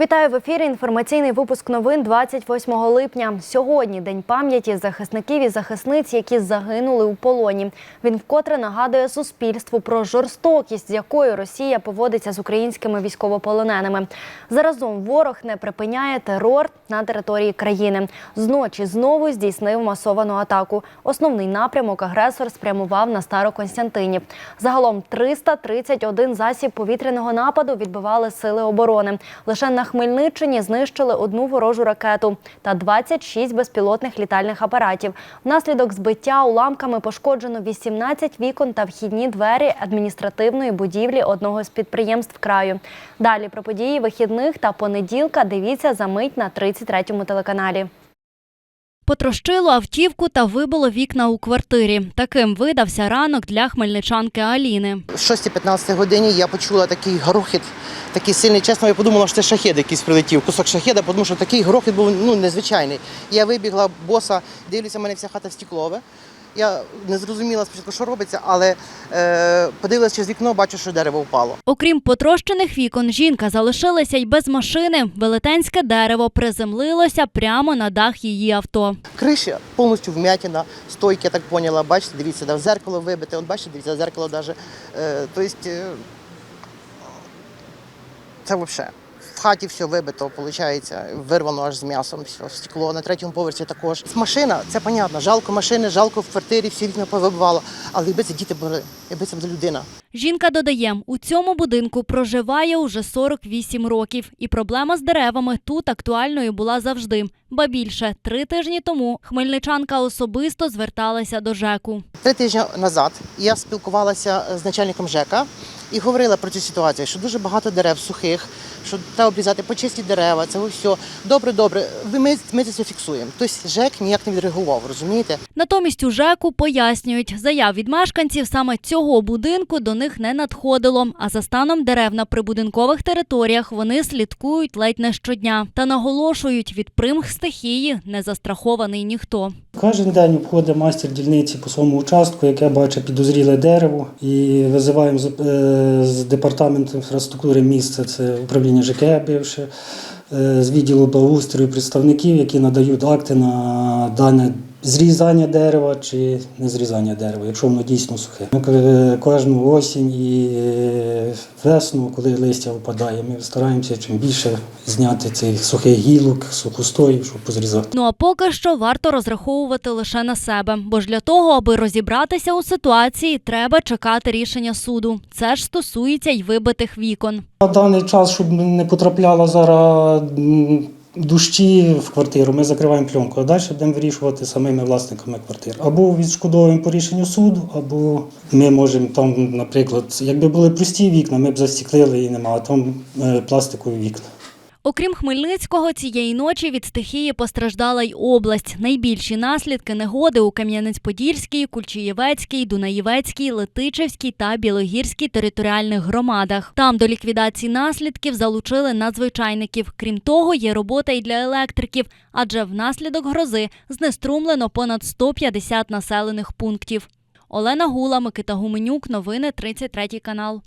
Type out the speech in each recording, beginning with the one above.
Вітаю в ефірі. Інформаційний випуск новин 28 липня. Сьогодні день пам'яті захисників і захисниць, які загинули у полоні. Він вкотре нагадує суспільству про жорстокість, з якою Росія поводиться з українськими військовополоненими. Заразом ворог не припиняє терор на території країни. Зночі знову здійснив масовану атаку. Основний напрямок агресор спрямував на Староконстянтинів. Загалом 331 засіб повітряного нападу відбивали сили оборони. Лише на Хмельниччині знищили одну ворожу ракету та 26 безпілотних літальних апаратів. Внаслідок збиття уламками пошкоджено 18 вікон та вхідні двері адміністративної будівлі одного з підприємств краю. Далі про події вихідних та понеділка дивіться за мить на 33-му телеканалі. Потрощило автівку та вибило вікна у квартирі. Таким видався ранок для хмельничанки Аліни. О 6-15 годині я почула такий грохіт, такий сильний. Чесно, я подумала, що це шахед якийсь прилетів, кусок шахеда, тому що такий грохіт був ну, незвичайний. Я вибігла боса, дивлюся, в мене вся хата в стеклове. Я не зрозуміла спочатку, що робиться, але е, подивилася через вікно, бачу, що дерево впало. Окрім потрощених вікон, жінка залишилася й без машини. Велетенське дерево приземлилося прямо на дах її авто. Криша повністю вмятина, стойки, я так поняла. Бачите, дивіться, да, зеркало вибите. От бачите, дивіться, зеркало навіть. Е, тобто, е, це взагалі. В хаті все вибито, виходить, вирвано аж з м'ясом, все, стекло. На третьому поверсі також. Машина, це понятно, жалко машини, жалко в квартирі, всі вікна повибивало. Але якби це діти були, якби це була людина. Жінка додає, у цьому будинку проживає уже 48 років, і проблема з деревами тут актуальною була завжди. Ба більше три тижні тому хмельничанка особисто зверталася до ЖЕКу. Три тижні назад я спілкувалася з начальником ЖЕКа і говорила про цю ситуацію, що дуже багато дерев сухих, що треба обрізати почисті дерева, це все. Добре, добре. Ми, ми це все фіксуємо. Тобто ЖЕК ніяк не відреагував, розумієте? Натомість у ЖЕКу пояснюють, заяв від мешканців саме цього будинку до них не надходило. А за станом дерев на прибудинкових територіях вони слідкують ледь не щодня та наголошують, від примх стихії не застрахований ніхто. Кожен день обходить майстер дільниці по своєму участку, яке бачить підозріле дерево, і визиваємо з, е, з департаменту інфраструктури міста, це управління ЖК бивше, е, з відділу благоустрою представників, які надають акти на дане зрізання дерева чи не зрізання дерева, якщо воно дійсно сухе. Ми кожну осінь і е, весну, коли листя випадає, ми стараємося чим більше зняти цих сухих гілок, сухостоїв, щоб позрізати. Ну а поки що варто розраховувати лише на себе, бо ж для того, аби розібратися у ситуації, треба чекати рішення суду. Це ж стосується й вибитих вікон. На даний час, щоб не потрапляло зараз дощі в квартиру, ми закриваємо пленку, а далі будемо вирішувати самими власниками квартир. Або відшкодовуємо по рішенню суду, або ми можемо там, наприклад, якби були прості вікна, ми б застіклили і нема, а там е, пластикові вікна. Окрім Хмельницького, цієї ночі від стихії постраждала й область. Найбільші наслідки негоди у Кам'янець-Подільській, Кульчиєвецькій, Дунаєвецькій, Летичевській та Білогірській територіальних громадах. Там до ліквідації наслідків залучили надзвичайників. Крім того, є робота й для електриків, адже внаслідок грози знеструмлено понад 150 населених пунктів. Олена Гула, Микита Гуменюк, новини 33 канал.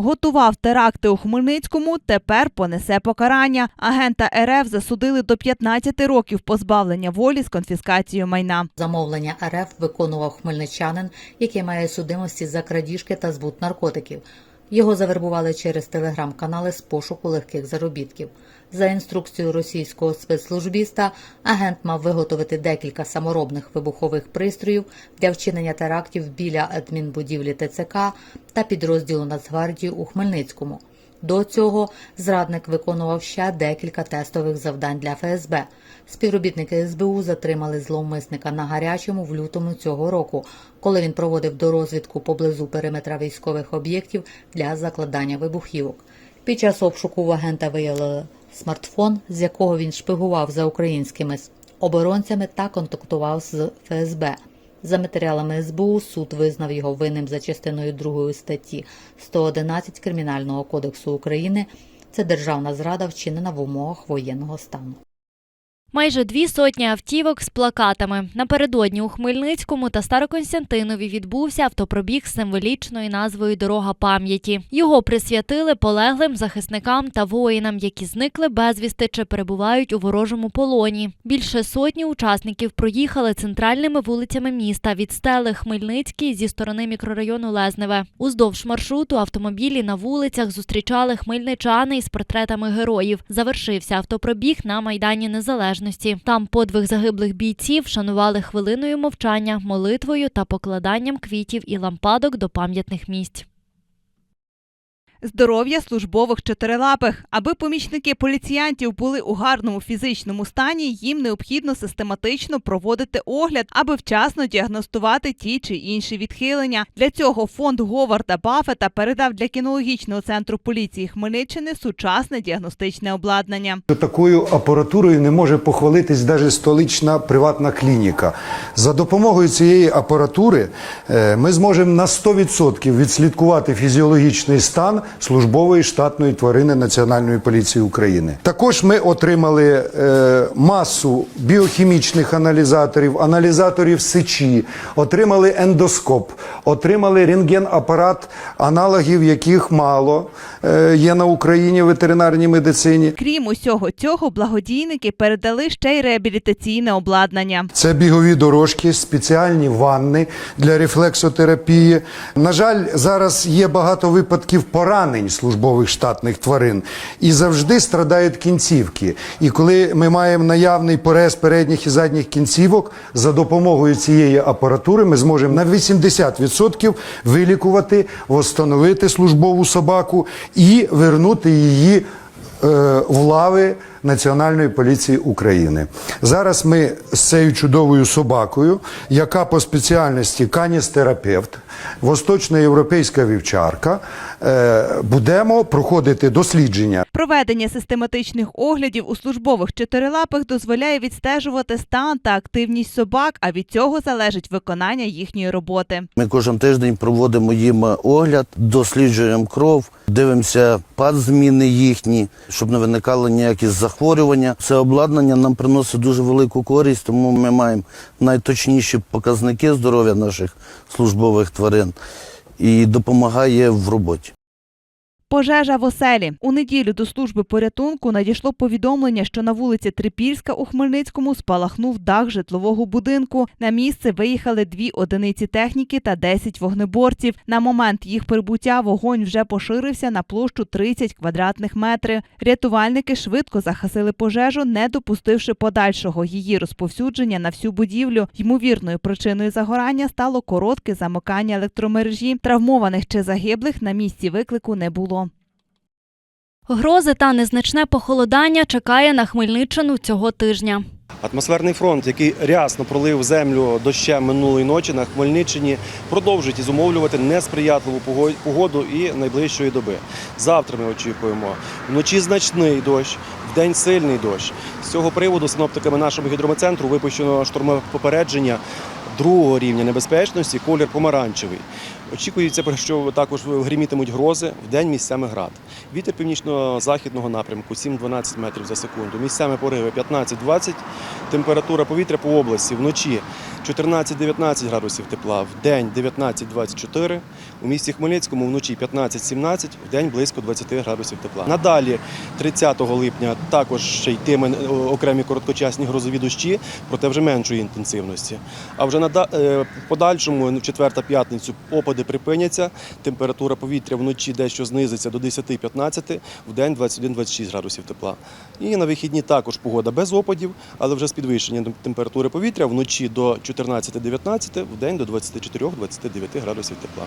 Готував теракти у Хмельницькому, тепер понесе покарання. Агента РФ засудили до 15 років позбавлення волі з конфіскацією майна. Замовлення РФ виконував хмельничанин, який має судимості за крадіжки та збут наркотиків. Його завербували через телеграм-канали з пошуку легких заробітків. За інструкцією російського спецслужбіста, агент мав виготовити декілька саморобних вибухових пристроїв для вчинення терактів біля адмінбудівлі ТЦК та підрозділу Нацгвардії у Хмельницькому. До цього зрадник виконував ще декілька тестових завдань для ФСБ. Співробітники СБУ затримали зловмисника на гарячому в лютому цього року, коли він проводив дорозвідку поблизу периметра військових об'єктів для закладання вибухівок. Під час обшуку в агента виявили смартфон, з якого він шпигував за українськими оборонцями та контактував з ФСБ. За матеріалами СБУ суд визнав його винним за частиною 2 статті 111 Кримінального кодексу України. Це державна зрада, вчинена в умовах воєнного стану. Майже дві сотні автівок з плакатами. Напередодні у Хмельницькому та Староконстянтинові відбувся автопробіг з символічною назвою Дорога пам'яті. Його присвятили полеглим захисникам та воїнам, які зникли безвісти чи перебувають у ворожому полоні. Більше сотні учасників проїхали центральними вулицями міста від стели Хмельницький зі сторони мікрорайону Лезневе. Уздовж маршруту автомобілі на вулицях зустрічали хмельничани із портретами героїв. Завершився автопробіг на майдані Незалежності. Там подвиг загиблих бійців шанували хвилиною мовчання, молитвою та покладанням квітів і лампадок до пам'ятних місць. Здоров'я службових чотирилапих. Аби помічники поліціянтів були у гарному фізичному стані, їм необхідно систематично проводити огляд, аби вчасно діагностувати ті чи інші відхилення. Для цього фонд Говарда Баффета передав для кінологічного центру поліції Хмельниччини сучасне діагностичне обладнання. Такою апаратурою не може похвалитись навіть столична приватна клініка. За допомогою цієї апаратури е, ми зможемо на 100% відслідкувати фізіологічний стан службової штатної тварини Національної поліції України. Також ми отримали е, масу біохімічних аналізаторів, аналізаторів сечі, отримали ендоскоп, отримали рентген-апарат, аналогів яких мало е, є на Україні в ветеринарній медицині. Крім усього цього, благодійники передали ще й реабілітаційне обладнання. Це бігові дорожки, спеціальні ванни для рефлексотерапії. На жаль, зараз є багато випадків поранень службових штатних тварин і завжди страдають кінцівки. І коли ми маємо наявний порез передніх і задніх кінцівок, за допомогою цієї апаратури ми зможемо на 80% вилікувати, встановити службову собаку і вернути її в лави Національної поліції України. Зараз ми з цією чудовою собакою, яка по спеціальності каністерапевт, восточноєвропейська вівчарка, е, будемо проходити дослідження. Проведення систематичних оглядів у службових чотирилапих дозволяє відстежувати стан та активність собак, а від цього залежить виконання їхньої роботи. Ми кожен тиждень проводимо їм огляд, досліджуємо кров, дивимося зміни їхні, щоб не виникало ніякі захворювання. Це обладнання нам приносить дуже велику користь, тому ми маємо найточніші показники здоров'я наших службових тварин і допомагає в роботі. Пожежа в оселі. У неділю до служби порятунку надійшло повідомлення, що на вулиці Трипільська у Хмельницькому спалахнув дах житлового будинку. На місце виїхали дві одиниці техніки та 10 вогнеборців. На момент їх прибуття вогонь вже поширився на площу 30 квадратних метрів. Рятувальники швидко загасили пожежу, не допустивши подальшого її розповсюдження на всю будівлю. Ймовірною причиною загорання стало коротке замикання електромережі. Травмованих чи загиблих на місці виклику не було. Грози та незначне похолодання чекає на Хмельниччину цього тижня. Атмосферний фронт, який рясно пролив землю дощем минулої ночі на Хмельниччині, продовжить зумовлювати несприятливу погоду і найближчої доби. Завтра ми очікуємо вночі значний дощ, вдень сильний дощ. З цього приводу синоптиками нашого гідрометцентру випущено штормове попередження другого рівня небезпечності, колір помаранчевий. Очікується, що також гримітимуть грози, вдень місцями град. Вітер північно-західного напрямку 7-12 метрів за секунду. Місцями пориви 15-20. Температура повітря по області вночі 14-19 градусів тепла, в день 19-24. У місті Хмельницькому вночі 15-17, в день близько 20 градусів тепла. Надалі 30 липня також ще йтиме е, окремі короткочасні грозові дощі, проте вже меншої інтенсивності. А вже на е, в подальшому, в четверта п'ятницю, опади припиняться. Температура повітря вночі дещо знизиться до 10-15, в день 21-26 градусів тепла. І на вихідні також погода без опадів, але вже з підвищенням температури повітря вночі до 14-19, в день до 24-29 градусів тепла.